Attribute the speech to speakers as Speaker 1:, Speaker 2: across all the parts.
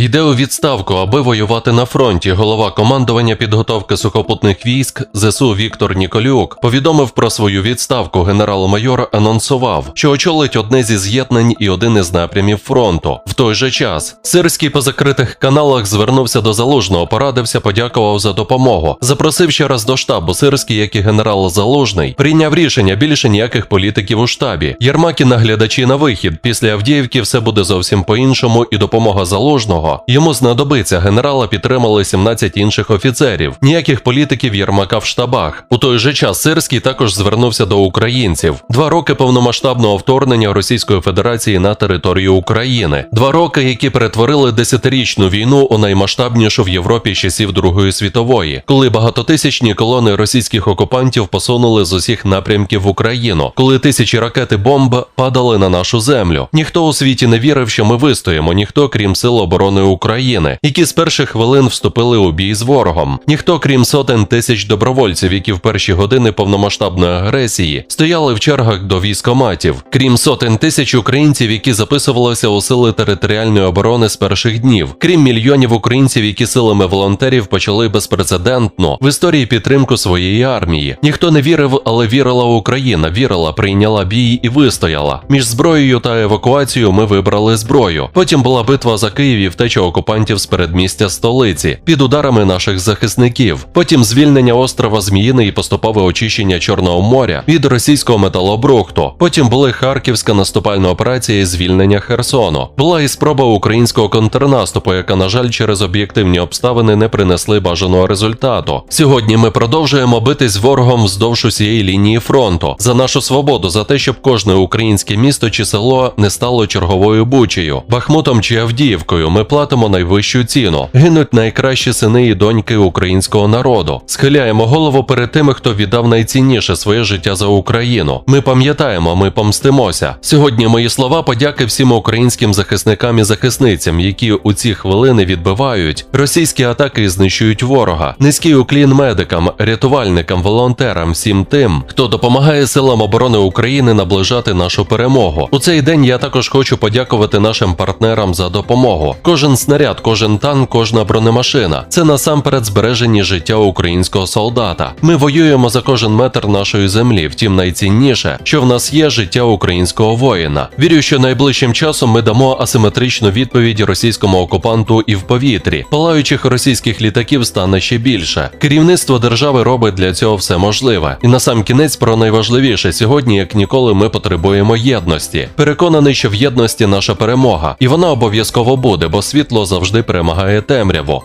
Speaker 1: Йде у відставку, аби воювати на фронті. Голова командування підготовки сухопутних військ ЗСУ Віктор Ніколюк повідомив про свою відставку. Генерал-майор анонсував, що очолить одне зі з'єднань і один із напрямів фронту. В той же час Сирський по закритих каналах звернувся до залужного, порадився, подякував за допомогу. Запросив ще раз до штабу. Сирський, як і генерал Залужний, прийняв рішення більше ніяких політиків у штабі. Єрмак і наглядачі на вихід. Після Авдіївки все буде зовсім по-іншому, і допомога залужного йому знадобиться. Генерала підтримали 17 інших офіцерів. Ніяких політиків Єрмака в штабах. У той же час Сирський також звернувся до українців. Два роки повномасштабного вторгнення Російської Федерації на територію України. Два роки, які перетворили десятирічну війну у наймасштабнішу в Європі часів Другої світової, коли багатотисячні колони російських окупантів посунули з усіх напрямків в Україну, коли тисячі ракет і бомб падали на нашу землю. Ніхто у світі не вірив, що ми вистоїмо, ніхто, крім сил оборони України, які з перших хвилин вступили у бій з ворогом. Ніхто, крім сотень тисяч добровольців, які в перші години повномасштабної агресії стояли в чергах до військоматів, крім сотень тисяч українців, які записувалися у сили територіальної оборони з перших днів, крім мільйонів українців, які силами волонтерів почали безпрецедентно в історії підтримку своєї армії. Ніхто не вірив, але вірила Україна, вірила, прийняла бій і вистояла. Між зброєю та евакуацією ми вибрали зброю. Потім була битва за Київ і втеча окупантів з передмістя столиці під ударами наших захисників. Потім звільнення острова Зміїний і поступове очищення Чорного моря від російського металобрухту. Потім були Харківська наступальна операція і звільнення Херсону. Була і спроба українського контрнаступу, яка, на жаль, через об'єктивні обставини не принесли бажаного результату. Сьогодні ми продовжуємо битись ворогом вздовж усієї лінії фронту за нашу свободу, за те, щоб кожне українське місто чи село не стало черговою бучею, Бахмутом чи Авдіївкою. Ми платимо найвищу ціну. Гинуть найкращі сини і доньки українського народу. Схиляємо голову перед тими, хто віддав найцінніше своє життя за Україну. Ми пам'ятаємо, ми помстимося. Сьогодні мої слова подяки всім українським захисникам і захисницям, які у ці хвилини відбивають російські атаки і знищують ворога. Низький уклін медикам, рятувальникам, волонтерам, всім тим, хто допомагає силам оборони України наближати нашу перемогу. У цей день я також хочу подякувати нашим партнерам за допомогу. Кожен снаряд, кожен танк, кожна бронемашина це насамперед збережені життя українського солдата. Ми воюємо за кожен метр нашої землі. Втім, найцінніше, що в нас є життя українського воїна. Вірю, що найближчим часом ми дамо асиметричну відповідь російському окупанту і в повітрі. Палаючих російських літаків стане ще більше. Керівництво держави робить для цього все можливе. І на сам кінець про найважливіше сьогодні, як ніколи, ми потребуємо єдності. Переконаний, що в єдності наша перемога, і вона обов'язково буде, бо світло завжди перемагає темряву.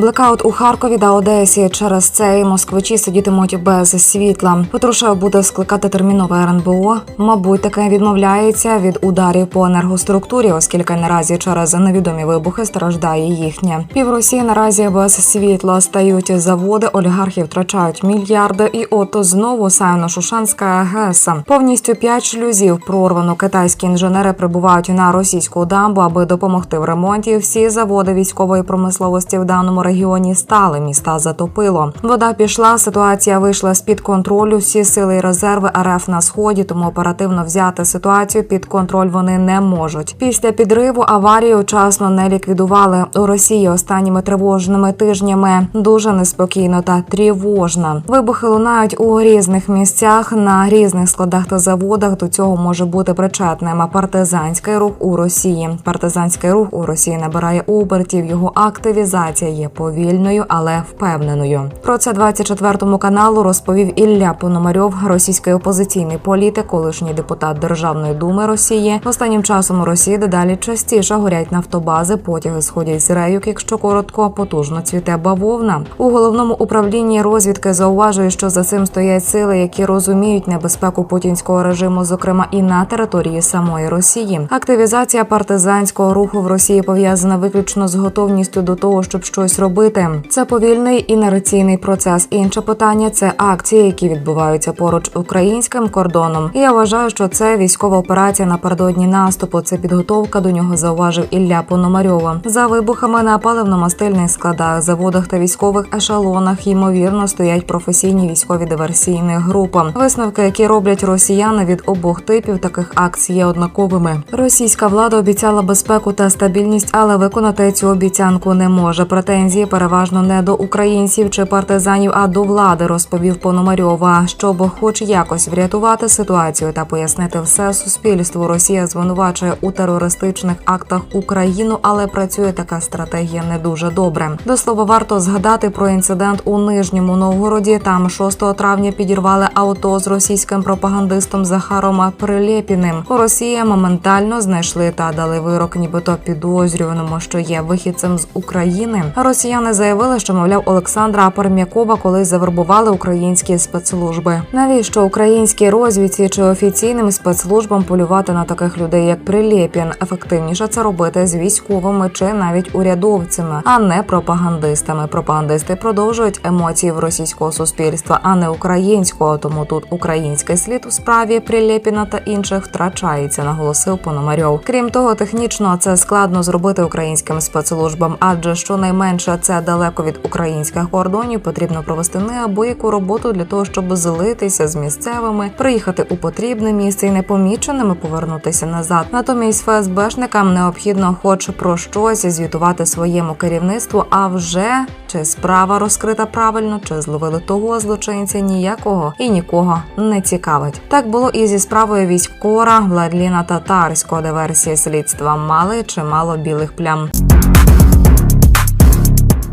Speaker 2: Блекаут у Харкові та Одесі. Через це і москвичі сидітимуть без світла. Петрушев буде скликати термінове РНБО. Мабуть, таке відмовляється від ударів по енергоструктурі, оскільки наразі через невідомі вибухи страждає їхнє. Пів Росії наразі без світла стають заводи, олігархи втрачають мільярди. І от знову Сайно-Шушанська ГЕС. Повністю п'ять шлюзів прорвано. Китайські інженери прибувають на російську дамбу, аби допомогти в ремонті. Всі заводи військової промисловості в даному регіоні стали. Міста затопило. Вода пішла. Ситуація вийшла з під контролю. Всі сили і резерви РФ на сході, тому оперативно взяти ситуацію під контроль вони не можуть. Після підриву аварію вчасно не ліквідували у Росії останніми тривожними тижнями. Дуже неспокійно та тривожно. Вибухи лунають у різних місцях на різних складах та заводах. До цього може бути причетним партизанський рух у Росії. Партизанський рух у Росії набирає обертів. Його активізація є повільною, але впевненою. Про це 24 каналу розповів Ілля Пономарьов, російський опозиційний політик, колишній депутат Державної думи Росії. Останнім часом у Росії дедалі частіше горять нафтобази, потяги сходять з рейок, якщо коротко, потужно цвіте бавовна. У головному управлінні розвідки зауважує, що за цим стоять сили, які розуміють небезпеку путінського режиму, зокрема і на території самої Росії. Активізація партизанського руху в Росії пов'язана виключно з готовністю до того, щоб щось
Speaker 3: робити. Це повільний інерційний процес. Інше питання це акції, які відбуваються поруч українським кордоном. І я вважаю, що це військова операція напередодні наступу. Це підготовка до нього зауважив Ілля Пономарьова. За вибухами на паливно-мастильних складах, заводах та військових ешелонах ймовірно стоять професійні військові диверсійні групи. Висновки, які роблять росіяни від обох типів таких акцій, є однаковими. Російська влада обіцяла безпеку та стабільність, але виконати цю обіцянку не може. Претензії переважно не до українців чи партизанів, а до влади, розповів Пономарьова. Щоб хоч якось врятувати ситуацію та пояснити все суспільству. Росія звинувачує у терористичних актах Україну, але працює така стратегія не дуже добре. До слова, варто згадати про інцидент у Нижньому Новгороді. Там 6 травня підірвали авто з російським пропагандистом Захаром Прилєпіним. У Росії моментально знайшли та дали вирок, нібито підозрюваному, що є вихідцем з України. Росіяни заявили, що мовляв Олександра Пермякова колись завербували українські спецслужби. Навіщо українській розвідці чи офіційним спецслужбам полювати на таких людей, як Прилєпін? Ефективніше це робити з військовими чи навіть урядовцями, а не пропагандистами. Пропагандисти продовжують емоції в російського суспільства, а не українського. Тому тут український слід у справі Прилєпіна та інших втрачається, наголосив Пономарьов. Крім того, технічно це складно зробити українським спецслужбам, адже щонайменше це далеко від українських кордонів. Потрібно провести неабияку роботу для того, щоб злитися з місцевими, приїхати у потрібне місце і непоміченими повернутися назад. Натомість ФСБшникам необхідно, хоч про щось звітувати своєму керівництву. А вже чи справа розкрита правильно, чи зловили того злочинця ніякого і нікого не цікавить. Так було і зі справою військкора Владліна Татарського, де версії слідства мали чимало білих плям.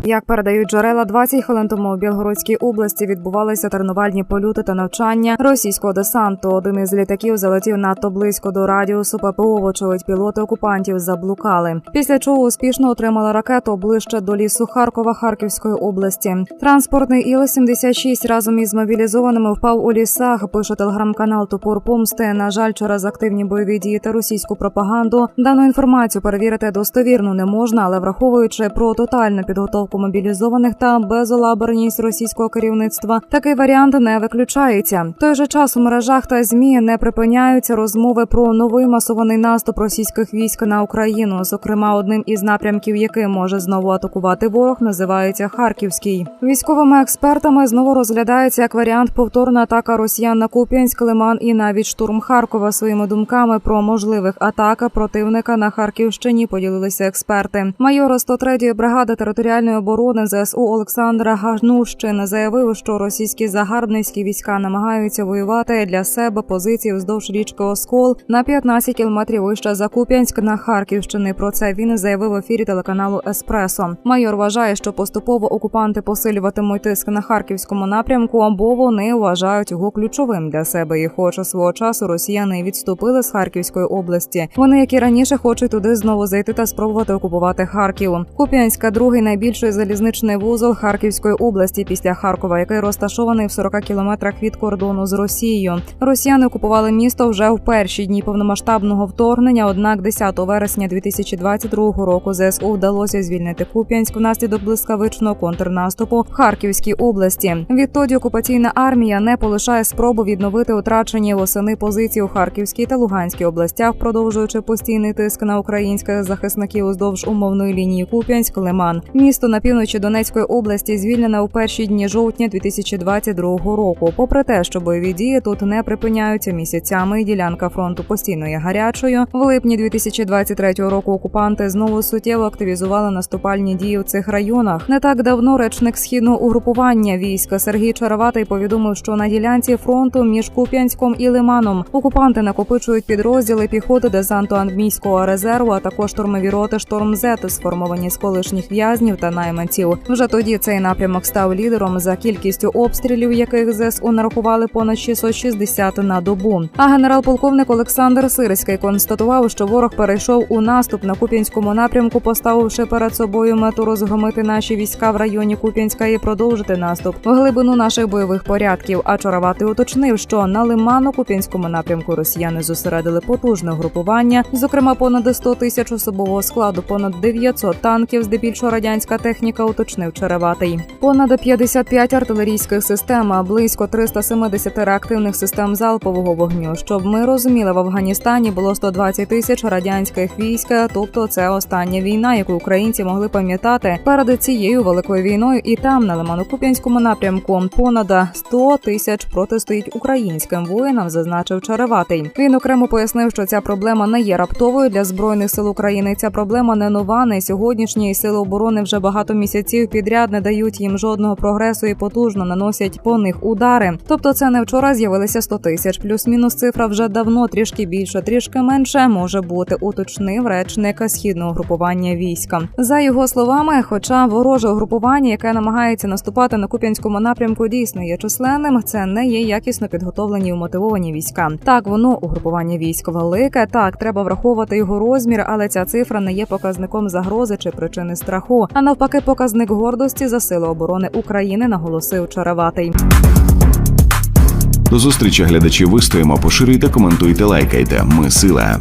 Speaker 3: Як передають джерела, 20 хвилин тому у Білгородській області відбувалися тренувальні польоти та навчання російського десанту. Один із літаків залетів надто близько до радіусу ППО. Вочевидь, пілоти окупантів заблукали. Після чого успішно отримали ракету ближче до лісу Харкова Харківської області. Транспортний Іл-76 разом із мобілізованими впав у лісах. Пише телеграм-канал Топор Помсти. На жаль, через активні бойові дії та російську пропаганду дану інформацію перевірити достовірно не можна, але враховуючи про тотальну підготовку мобілізованих та безолаберність російського керівництва, такий варіант не виключається. В той же час у мережах та змі не припиняються розмови про новий масований наступ російських військ на Україну. Зокрема, одним із напрямків, який може знову атакувати ворог, називається Харківський. Військовими експертами знову розглядається як варіант повторна атака росіян на Куп'янськ, Лиман і навіть штурм Харкова. Своїми думками про можливих атак противника на Харківщині поділилися експерти. Майор 103-ї бригади територіальної оборони ЗСУ Олександра Ганущин заявив, що російські загарбницькі війська намагаються воювати для себе позиції вздовж річки Оскол на 15 кілометрів вище за Куп'янськ на Харківщини. Про це він заявив в ефірі телеканалу Еспресо. Майор вважає, що поступово окупанти посилюватимуть тиск на харківському напрямку, або вони вважають його ключовим для себе. І хоча свого часу росіяни відступили з Харківської області. Вони, як і раніше, хочуть туди знову зайти та спробувати окупувати Харків. Куп'янська другий найбільший залізничний вузол Харківської області після Харкова, який розташований в 40 кілометрах від кордону з Росією. Росіяни окупували місто вже в перші дні повномасштабного вторгнення. Однак, 10 вересня 2022 року ЗСУ вдалося звільнити Куп'янськ внаслідок блискавичного контрнаступу в Харківській області. Відтоді окупаційна армія не полишає спробу відновити втрачені восени позиції у Харківській та Луганській областях, продовжуючи постійний тиск на українських захисників уздовж умовної лінії Куп'янськ-Лиман. Місто на півночі Донецької області звільнене у перші дні жовтня 2022 року. Попри те, що бойові дії тут не припиняються місяцями, і ділянка фронту постійно є гарячою. В липні 2023 року окупанти знову суттєво активізували наступальні дії в цих районах. Не так давно речник східного угрупування війська Сергій Чароватий повідомив, що на ділянці фронту між Куп'янськом і Лиманом окупанти накопичують підрозділи піхоти десанту армійського резерву, а також штурмові роти шторм Зет, сформовані з колишніх в'язнів та найманців. Вже тоді цей напрямок став лідером за кількістю обстрілів, яких ЗСУ нарахували понад 660 на добу. А генерал-полковник Олександр Сирський констатував, що ворог перейшов у наступ на Куп'янському напрямку, поставивши перед собою мету розгромити наші війська в районі Куп'янська і продовжити наступ в глибину наших бойових порядків. А Чороватий уточнив, що на Лимано-Куп'янському напрямку росіяни зосередили потужне групування, зокрема понад 100 тисяч особового складу, понад 900 танків, здебільшого радянська техніка. Техніка, уточнив Череватий. Понад 55 артилерійських систем, а близько 370 реактивних систем залпового вогню. Щоб ми розуміли, в Афганістані було 120 тисяч радянських військ. Тобто, це остання війна, яку українці могли пам'ятати перед цією великою війною. І там на Лимано-Куп'янському напрямку понад 100 тисяч протистоїть українським воїнам, зазначив Череватий. Він окремо пояснив, що ця проблема не є раптовою для збройних сил України. Ця проблема не нова. Не сьогоднішні сили оборони вже багато місяців підряд не дають їм жодного прогресу і потужно наносять по них удари. Тобто, це не вчора з'явилися 100 тисяч. Плюс-мінус цифра вже давно трішки більше, трішки менше може бути. Уточнив речник східного групування війська. За його словами, хоча вороже угрупування, яке намагається наступати на куп'янському напрямку, дійсно є численним, це не є якісно підготовлені і мотивовані війська. Так, воно угрупування військ велике. Так, треба враховувати його розмір, але ця цифра не є показником загрози чи причини страху, а навпаки, показник гордості за сили оборони України, наголосив Чараватий.
Speaker 4: До зустрічі глядачі вистоїмо, поширюйте, коментуйте, лайкайте. Ми сила.